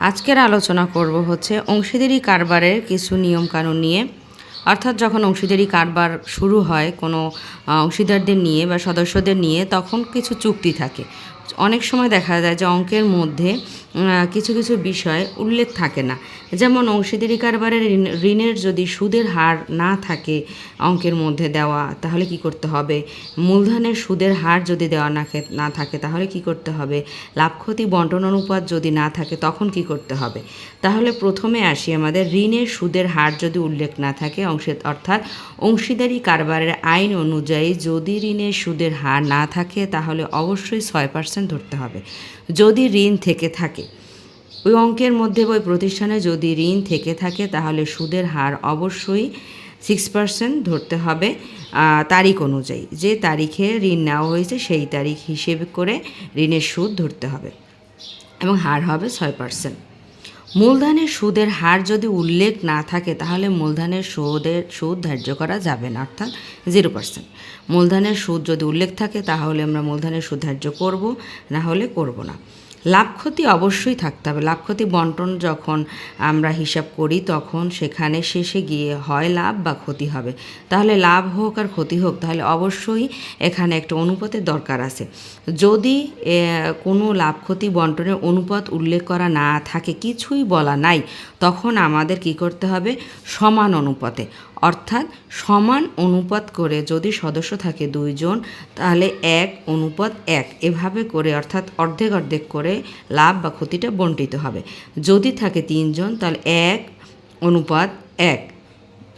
আজকের আলোচনা করব হচ্ছে অংশীদারি কারবারের কিছু নিয়মকানুন নিয়ে। অর্থাৎ যখন অংশীদারি কারবার শুরু হয় কোনো অংশীদারদের নিয়ে বা সদস্যদের নিয়ে, তখন কিছু চুক্তি থাকে। অনেক সময় দেখা যায় যে অঙ্কের মধ্যে কিছু কিছু বিষয় উল্লেখ থাকে না। যেমন অংশীদারি কারবারের ঋণ- ঋণের যদি সুদের হার না থাকে অঙ্কের মধ্যে দেওয়া, তাহলে কি করতে হবে? মূলধনের সুদের হার যদি দেওয়া না না থাকে, তাহলে কি করতে হবে? লাভ, ক্ষতি, বন্টন, অনুপাত যদি না থাকে, তখন কি করতে হবে? তাহলে প্রথমে আসি আমাদের ঋণের সুদের হার যদি উল্লেখ না থাকে অংশে অর্থাৎ অংশীদারি কারবারের আইন অনুযায়ী যদি ঋণের সুদের হার না থাকে, তাহলে অবশ্যই ছয় পার্সেন্ট ধরতে হবে। যদি ঋণ থেকে থাকে, ওই অঙ্কের মধ্যে, ওই প্রতিষ্ঠানে যদি ঋণ থেকে থাকে, তাহলে সুদের হার অবশ্যই সিক্স পার্সেন্ট ধরতে হবে তারিখ অনুযায়ী। যে তারিখে ঋণ নেওয়া হয়েছে, সেই তারিখ হিসেবে করে ঋণের সুদ ধরতে হবে এবং হার হবে ছয় পার্সেন্ট। মূলধনের সুদের হার যদি উল্লেখ না থাকে, তাহলে মূলধনের সুদের, সুদ ধার্য করা যাবে না, অর্থাৎ জিরো পার্সেন্ট মূলধনের সুদ যদি উল্লেখ থাকে, তাহলে আমরা মূলধনের সুদ ধার্য করব, না হলে করব না। লাভ ক্ষতি অবশ্যই থাকতে হবে। লাভ ক্ষতি বন্টন যখন আমরা হিসাব করি, তখন সেখানে শেষে গিয়ে হয় লাভ বা ক্ষতি হবে। তাহলে লাভ হোক আর ক্ষতি হোক, তাহলে অবশ্যই এখানে একটা অনুপাতের দরকার আছে। যদি কোনো লাভ ক্ষতি বন্টনের অনুপাত উল্লেখ করা না থাকে, কিছুই বলা নাই, তখন আমাদের কি করতে হবে? সমান অনুপাতে। অর্থাৎ সমান অনুপাত করে যদি সদস্য থাকে দুইজন, তাহলে এক অনুপাত এক। এভাবে করে অর্থাৎ অর্ধেক অর্ধেক করে লাভ বা ক্ষতিটা বন্টিত হবে। যদি থাকে তিনজন, তাহলে এক অনুপাত এক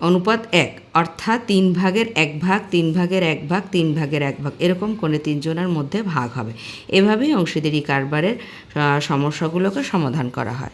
অনুপাত এক। অর্থাৎ তিন ভাগের এক ভাগ, তিন ভাগের এক ভাগ, তিন ভাগের এক ভাগ। এরকম করে তিনজনের মধ্যে ভাগ হবে। এভাবেই অংশীদারি কারবারের সমস্যাগুলোকে সমাধান করা হয়।